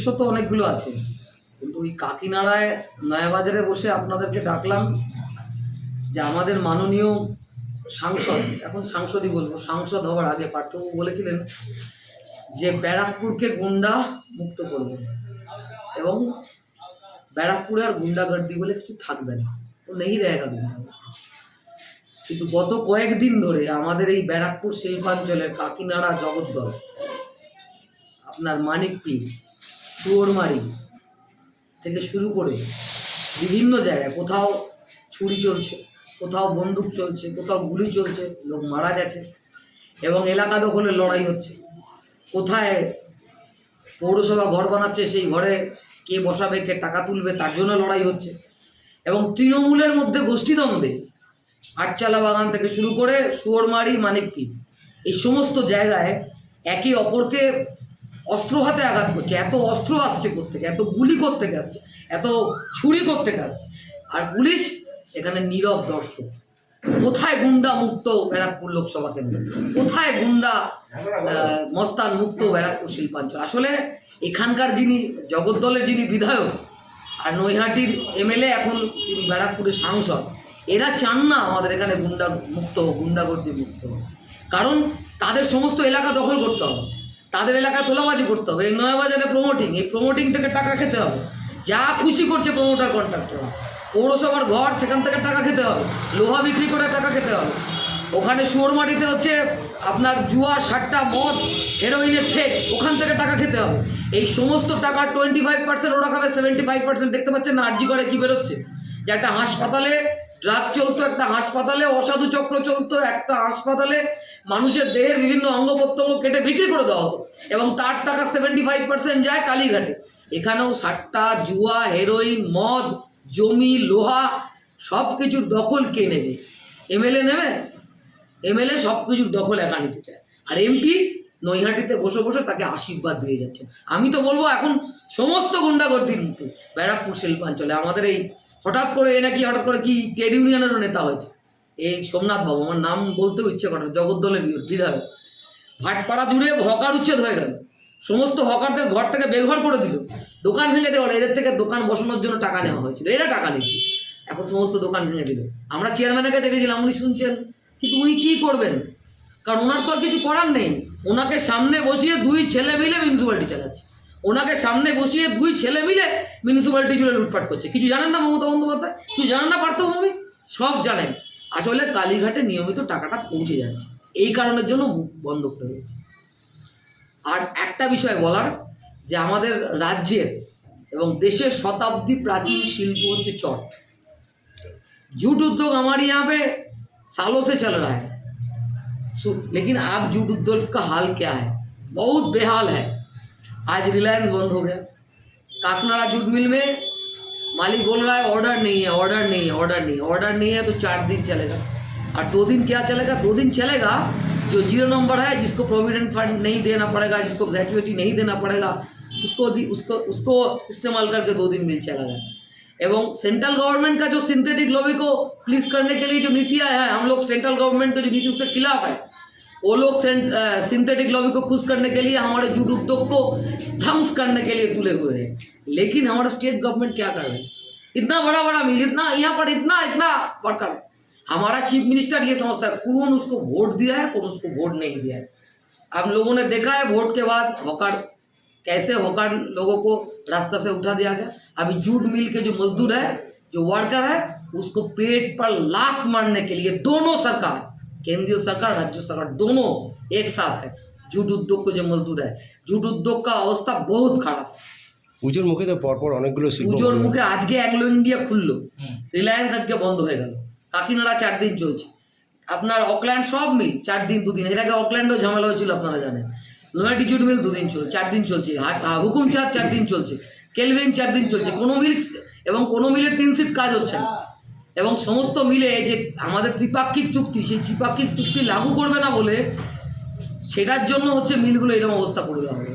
উদ্দেশ্য তো অনেকগুলো আছে। কিন্তু ওই কাকিনাড়ায় নয়াবাজারে বসে আপনাদেরকে ডাকলাম যে আমাদের মাননীয় সাংসদ, এখন সাংসদই বলব, সাংসদ হওয়ার আগে পার্থবাবু বলেছিলেন যে ব্যারাকপুরকে গুন্ডা মুক্ত করবে এবং ব্যারাকপুরে আর গুন্ডাগর্দি বলে কিছু থাকবে না। ও নেই দেখা গুন্ডা কিন্তু গত কয়েকদিন ধরে আমাদের এই ব্যারাকপুর শিল্পাঞ্চলের কাকিনাড়া জগদ্দল, আপনার মানিকপীর শুয়োরমারি থেকে শুরু করে বিভিন্ন জায়গায় কোথাও ছুরি চলছে, কোথাও বন্দুক চলছে, কোথাও গুলি চলছে, লোক মারা গেছে এবং এলাকা দখলের লড়াই হচ্ছে। কোথায় পৌরসভা ঘর বানাচ্ছে, সেই ঘরে কে বসাবে, কে টাকা তুলবে, তার জন্য লড়াই হচ্ছে এবং তৃণমূলের মধ্যে গোষ্ঠীদ্বন্দ্বে আটচালা বাগান থেকে শুরু করে শুয়োরমারি মানিকপি এই সমস্ত জায়গায় একে অপরকে অস্ত্র হাতে আঘাত করছে, এত অস্ত্র আসছে কোত্থেকে, এত গুলি কোত্থেকে আসছে, এত ছুরি কোত্থেকে আসছে। আর পুলিশ এখানে নীরব দর্শক। কোথায় গুন্ডা মুক্ত ব্যারাকপুর লোকসভা কেন্দ্র? কোথায় গুন্ডা মস্তান মুক্ত ব্যারাকপুর শিল্পাঞ্চল? আসলে এখানকার যিনি জগদ্দলের যিনি বিধায়ক আর নৈহাটির এমএলএ এখন তিনি ব্যারাকপুরের সাংসদ, এরা চান না আমাদের এখানে গুন্ডা মুক্ত, গুন্ডাগর্দি মুক্ত। হোক। কারণ তাদের সমস্ত এলাকা দখল করতে হবে। তাদের এলাকায় তোলাবাজি করতে হবে। এই নয়াবাজারে প্রমোটিং এই প্রমোটিং থেকে টাকা খেতে হবে। যা খুশি করছে প্রমোটার কন্ট্রাক্টর পৌরসভার ঘর, সেখান থেকে টাকা খেতে হবে। লোহা বিক্রি করে টাকা খেতে হবে। ওখানে সুয়োরমাটিতে হচ্ছে আপনার জুয়া সাতটা মদ হেরোইনের ঠেক, ওখান থেকে টাকা খেতে হবে। এই সমস্ত টাকা টোয়েন্টি ফাইভ পার্সেন্ট ওরা খাবে সেভেন্টি ফাইভ পার্সেন্ট দেখতে পাচ্ছেন না, আর্জি করে কী বেরোচ্ছে। যে একটা হাসপাতালে ড্রাগ চলতো, একটা হাসপাতালে, অসাধু চক্র চলতো, একটা হাসপাতালে মানুষের দেহের বিভিন্ন অঙ্গ প্রত্যঙ্গ কেটে বিক্রি করে দেওয়া হতো। এবং তার টাকা সেভেন্টি ফাইভ পার্সেন্ট যায় কালীঘাটে। এখানেও সাতটা জুয়া হেরোইন মদ, জমি, লোহা সব কিছুর দখল কে নেবে? এমএলএ নেবে? এমএলএ সব কিছুর দখল একা নিতে চায়। আর এমপি নৈহাটিতে বসে বসে তাকে আশীর্বাদ দিয়ে যাচ্ছে। আমি তো বলব এখন সমস্ত গুন্ডাগর্দির মুখে। ব্যারাকপুর শিল্পাঞ্চলে। আমাদের এই হঠাৎ করে এ নাকি হঠাৎ করে কি ট্রেড ইউনিয়নেরও নেতা হয়েছে। এই সোমনাথ বাবু আমার নাম বলতেও ইচ্ছে করে না, জগদ্দলের বিধায়ক। ভাটপাড়া জুড়ে হকার উচ্ছেদ হয়ে গেল। সমস্ত হকারদের ঘর থেকে বেঘর করে দিল। দোকান ভেঙে দেওয়া এদের থেকে দোকান বসানোর জন্য টাকা নেওয়া হয়েছিল। এরা টাকা নিয়েছে এখন সমস্ত দোকান ভেঙে দিল। আমরা চেয়ারম্যানের কাছে গেছিলাম উনি শুনছেন। কিন্তু উনি কী করবেন? কারণ ওনার তো আর কিছু করার নেই। ওনাকে সামনে বসিয়ে দুই ছেলে মিলে মিউনিসিপ্যালিটি চালাচ্ছে। ওনাকে সামনে বসিয়ে দুই ছেলে মিলে মিউনিসিপ্যালিটি জুড়ে লুটপাট করছে। কিছু জানেন না মমতা বন্দ্যোপাধ্যায়? কিছু জানেন না পার্থভূমি সব জানেন। আসলে কালীঘাটে নিয়মিত টাকাটা পৌঁছে যাচ্ছে এই কারণের জন্য মুখ বন্ধ করে দিয়েছে আর একটা বিষয় বলার যে আমাদের রাজ্যের এবং দেশের শতাব্দী প্রাচীন শিল্প হচ্ছে চট जूट उद्योग हमारे यहाँ पे सालों से चल रहा है सु- लेकिन अब जूट उद्योग का हाल क्या है बहुत बेहाल है आज रिलायंस बंद हो गया काकनाड़ा जूट मिल में मालिक बोल रहा है ऑर्डर नहीं है ऑर्डर नहीं है ऑर्डर नहीं ऑर्डर नहीं है तो चार दिन चलेगा। और दो दिन क्या चलेगा? दो दिन चलेगा जो ज़ीरो नंबर है, जिसको प्रोविडेंट फंड नहीं देना पड़ेगा, जिसको ग्रेजुएटी नहीं देना पड़ेगा, उसको उसको उसको इस्तेमाल करके दो दिन मिल चला गया एवं सेंट्रल गवर्नमेंट का जो सिंथेटिक लॉबी को प्लीज़ करने के लिए जो नीति आया है, हम लोग सेंट्रल गवर्नमेंट के जो नीति उसके खिलाफ है, वो लोग सिंथेटिक लॉबी को खुश करने के लिए, हमारे जूट उद्योग को ध्वंस करने के लिए तुले हुए हैं। लेकिन हमारा स्टेट गवर्नमेंट क्या कर रहे हैं? इतना बड़ा बड़ा मिल इतना, यहाँ पर इतना इतना वर्कर हमारा चीफ मिनिस्टर ये समझता है, कौन उसको वोट दिया है, कौन उसको वोट नहीं दिया है? आप लोगों ने देखा है वोट के बाद हॉकर कैसे हॉकर लोगों को रास्ता से उठा दिया गया? अभी जूट मिल के जो मजदूर है, जो वर्कर है, उसको पेट पर लात मारने के लिए दोनों सरकार, केंद्रीय सरकार, राज्य सरकार, दोनों एक साथ है। जूट उद्योग को जो मजदूर है जूट उद्योग का अवस्था बहुत खराब है। পুজোর মুখে তো পরপর অনেকগুলো শিল্প পুজোর মুখে আজকে অ্যাংলো ইন্ডিয়া খুললো। রিলায়েন্স আজকে বন্ধ হয়ে গেল। কাকিনাড়া চার দিন চলছে। আপনার অকল্যান্ড সব মিল চার দিন দুদিন। এর আগে অকল্যান্ডও ঝামেলা হয়েছিল আপনারা জানেন। জুট মিল দুদিন চলছে চার দিন চলছে। হুকুম চাঁদ চার দিন চলছে। কেলভিন চার দিন চলছে। কোনো মিল এবং কোনো মিলের তিন সিট কাজ হচ্ছে না। এবং সমস্ত মিলে যে আমাদের ত্রিপাক্ষিক চুক্তি সেই ত্রিপাক্ষিক চুক্তি লাগু করবে না বলে সেটার জন্য হচ্ছে মিলগুলো এরকম অবস্থা করে দেওয়া হবে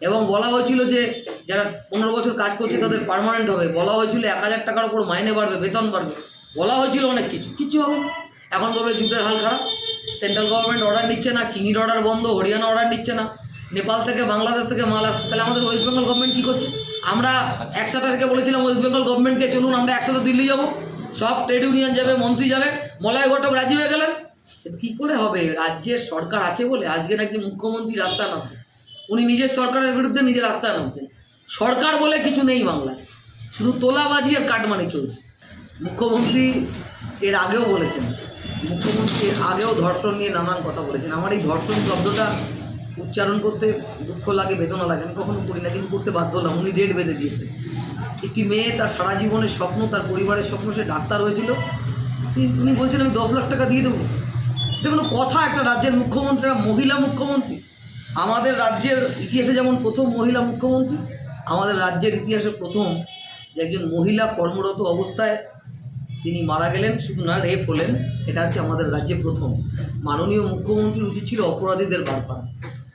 এবং বলা হয়েছিল যে যারা পনেরো বছর কাজ করছে তাদের পার্মানেন্ট হবে। বলা হয়েছিল এক হাজার টাকার উপর মাইনে বাড়বে, বেতন বাড়বে। বলা হয়েছিল অনেক কিছু। কিছু হবে। এখন বলবে জুটের হাল খারাপ। সেন্ট্রাল গভর্নমেন্ট অর্ডার নিচ্ছে না, চিনির অর্ডার বন্ধ, হরিয়ানা অর্ডার নিচ্ছে না। নেপাল থেকে বাংলাদেশ থেকে মাল আসছে। তাহলে আমাদের ওয়েস্ট বেঙ্গল গভর্নমেন্ট কী করছে? আমরা একসাথে থেকে বলেছিলাম ওয়েস্ট বেঙ্গল গভর্নমেন্টকে চলুন, আমরা একসাথে দিল্লি যাব। সব ট্রেড ইউনিয়ন যাবে, মন্ত্রী যাবে। মলয় ঘটক রাজি হয়ে গেলেন। কী করে হবে? রাজ্যের সরকার আছে বলে আজকে নাকি মুখ্যমন্ত্রী রাস্তা নামছে। উনি নিজের সরকারের বিরুদ্ধে নিজের রাস্তায় নামতেন। সরকার বলে কিছু নেই বাংলায়। শুধু তোলাবাজি আর কাটমানি চলছে। মুখ্যমন্ত্রী এর আগেও বলেছেন, মুখ্যমন্ত্রী এর আগেও ধর্ষণ নিয়ে নানান কথা বলেছেন। আমার এই ধর্ষণ শব্দটা উচ্চারণ করতে দুঃখ লাগে, বেদনা লাগে। আমি কখনো করি না, কিন্তু করতে বাধ্য হলাম। উনি ডেট বেঁধে দিয়েছেন। একটি মেয়ে তার সারা জীবনের স্বপ্ন, তার পরিবারের স্বপ্ন, সে ডাক্তার হয়েছিল। উনি বলছেন, আমি দশ লাখ টাকা দিয়ে দেবো। এটা কোনো কথা একটা রাজ্যের মুখ্যমন্ত্রীরা মহিলা মুখ্যমন্ত্রী। আমাদের রাজ্যের ইতিহাসে যেমন প্রথম মহিলা মুখ্যমন্ত্রী, আমাদের রাজ্যের ইতিহাসে প্রথম যে একজন মহিলা কর্মরত অবস্থায় তিনি মারা গেলেন, শুধু না, রেপ হলেন, এটা হচ্ছে আমাদের রাজ্যে প্রথম। মাননীয় মুখ্যমন্ত্রীর উচিত ছিল অপরাধীদের বার করা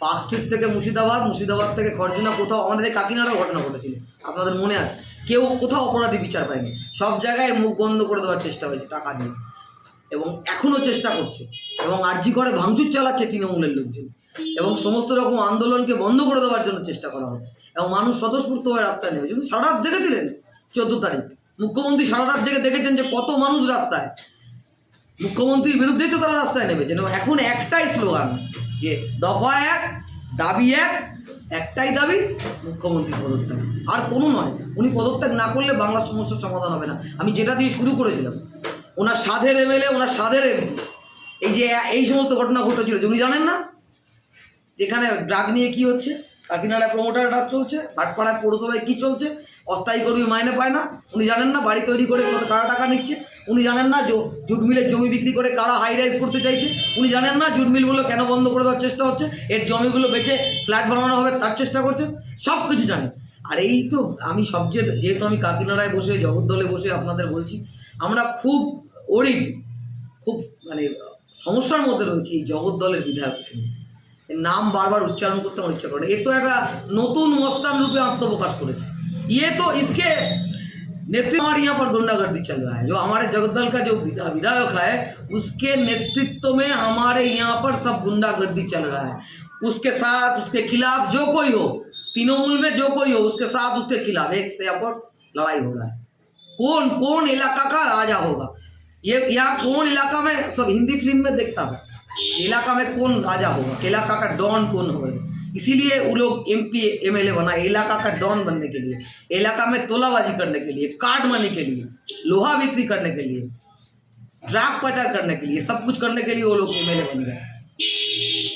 পার্ক স্ট্রিট থেকে মুর্শিদাবাদ মুর্শিদাবাদ থেকে খরজনা, কোথাও আমাদের এই কাকিনাড়াও ঘটনা ঘটেছিল, আপনাদের মনে আছে? কেউ কোথাও অপরাধী বিচার পায়নি, সব জায়গায় মুখ বন্ধ করে দেওয়ার চেষ্টা হয়েছে টাকা দিয়ে। এবং এখনও চেষ্টা করছে, এবং আর্জি করে ভাঙচুর চালাচ্ছে তৃণমূলের লোকজন। এবং সমস্ত রকম আন্দোলনকে বন্ধ করে দেওয়ার জন্য চেষ্টা করা হচ্ছে। এবং মানুষ স্বতঃস্ফূর্ত হয়ে রাস্তায় নেমে যদি সারা রাত দেখেছিলেন চোদ্দ তারিখ। মুখ্যমন্ত্রী সারা রাত জেগে দেখেছেন যে কত মানুষ রাস্তায়। মুখ্যমন্ত্রীর বিরুদ্ধেই তো তারা রাস্তায় নেমেছেন। এবং এখন একটাই স্লোগান যে দফা এক, দাবি এক, একটাই দাবি, মুখ্যমন্ত্রী পদত্যাগ। আর কোনো নয়, উনি পদত্যাগ না করলে বাংলার সমস্যার সমাধান হবে না। আমি যেটা দিয়ে শুরু করেছিলাম, ওনার সাধের এমএলএ, ওনার সাধের এমপি। এই যে, এই সমস্ত ঘটনা ঘটেছিল উনি জানেন না? যেখানে ড্রাগ নিয়ে কি হচ্ছে? কাকিনাড়ায় প্রমোটার ড্রাগ চলছে, ভাটপাড়ায় পৌরসভায় কি চলছে? অস্থায়ী কর্মী মাইনে পায় না। উনি জানেন না বাড়ি তৈরি করে কত কারা টাকা নিচ্ছে? উনি জানেন না জুট মিলের জমি বিক্রি করে কারা হাই রাইজ করতে চাইছে? উনি জানেন না জুট মিলগুলো কেন বন্ধ করে দেওয়ার চেষ্টা হচ্ছে? এর জমিগুলো বেচে ফ্ল্যাট বানানো হবে তার চেষ্টা করছেন? সব কিছু জানেন। আর এই তো আমি সবচেয়ে যেহেতু আমি কাকিনাড়ায় বসে, জগদ্দলে বসে আপনাদের বলছি, আমরা খুব ওরিড খুব মানে সমস্যার মধ্যে রয়েছে এই জগদ্দলের বিধায়ককে নিয়ে। এর নাম বারবার উচ্চারণ করতে আমার ইচ্ছা করে না। এ তো একটা নতুন মস্তান রূপে আত্মপ্রকাশ করেছে ये तो इसके नेतृत्व हमारे यहाँ पर गुंडागर्दी चल रहा है जो हमारे जगदल का जो विधा- विधायक है उसके नेतृत्व में हमारे यहाँ पर सब गुंडागर्दी चल रहा है उसके साथ उसके खिलाफ जो कोई हो तृणमूल में जो कोई हो उसके साथ उसके खिलाफ एक से अपर लड़ाई हो रहा है कौन कौन इलाका का राजा होगा ये यहाँ कौन इलाका में सब हिंदी फिल्म में देखता है इलाका में कौन राजा होगा इलाका का डॉन कौन होगा इसीलिए वो लोग M P M L A बना इलाका का डॉन बनने के लिए इलाका में तोलाबाजी करने के लिए कार्ड मनी के लिए लोहा बिक्री करने के लिए ड्राग प्रचार करने के लिए सब कुछ करने के लिए वो लोग एम एल ए बन गए।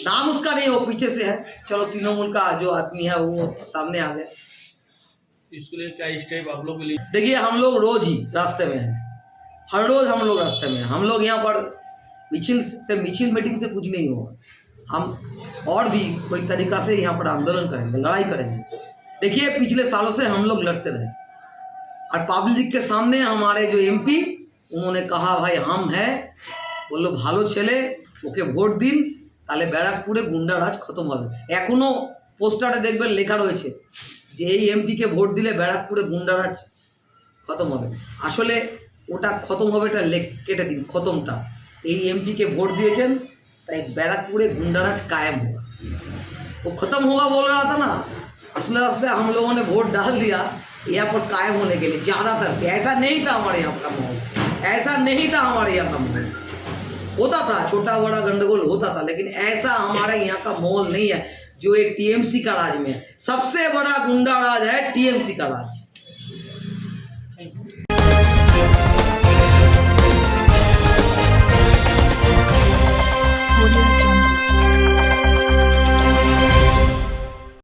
नाम उसका नहीं वो पीछे से है। चलो तृणमूल का जो आदमी है वो सामने आ गया इसके लिए क्या स्टेप आप लोग के लिए? देखिए हम लोग रोज ही रास्ते में हैं। हर रोज हम लोग रास्ते में हैं। हम लोग यहाँ पर मिचिल से मिचिल मीटिंग से कुछ नहीं होगा हम और भी कोई तरीका से यहाँ पर आंदोलन करेंगे लड़ाई करेंगे देखिए पिछले सालों से हम लोग लड़ते रहे और पब्लिक के सामने हमारे जो एमपी उन्होंने कहा भाई हम हैं বললো ভালো ছেলে ওকে ভোট দিন তাহলে ব্যারাকপুরে গুন্ডারাজ খতম হবে এখনও পোস্টারে দেখবেন লেখা রয়েছে যে এই এমপিকে ভোট দিলে ব্যারাকপুরে গুন্ডারাজ খতম হবে আসলে ওটা খতম হবে এটা লেখ কেটে দিন খতমটা এই এমপিকে ভোট দিয়েছেন তাই ব্যারাকপুরে गुंडाराज कायम होगा वो खत्म होगा बोल रहा था ना असले असले हम लोगों ने वोट डाल दिया यहाँ पर कायम होने के लिए ज़्यादातर से ऐसा नहीं था हमारे यहाँ का माहौल ऐसा नहीं था हमारे यहाँ का माहौल होता था छोटा बड़ा गंडगोल होता था लेकिन ऐसा हमारे यहाँ का माहौल नहीं है जो एक टीएमसी का राज में है सबसे बड़ा गुंडा राज है टीएमसी का राज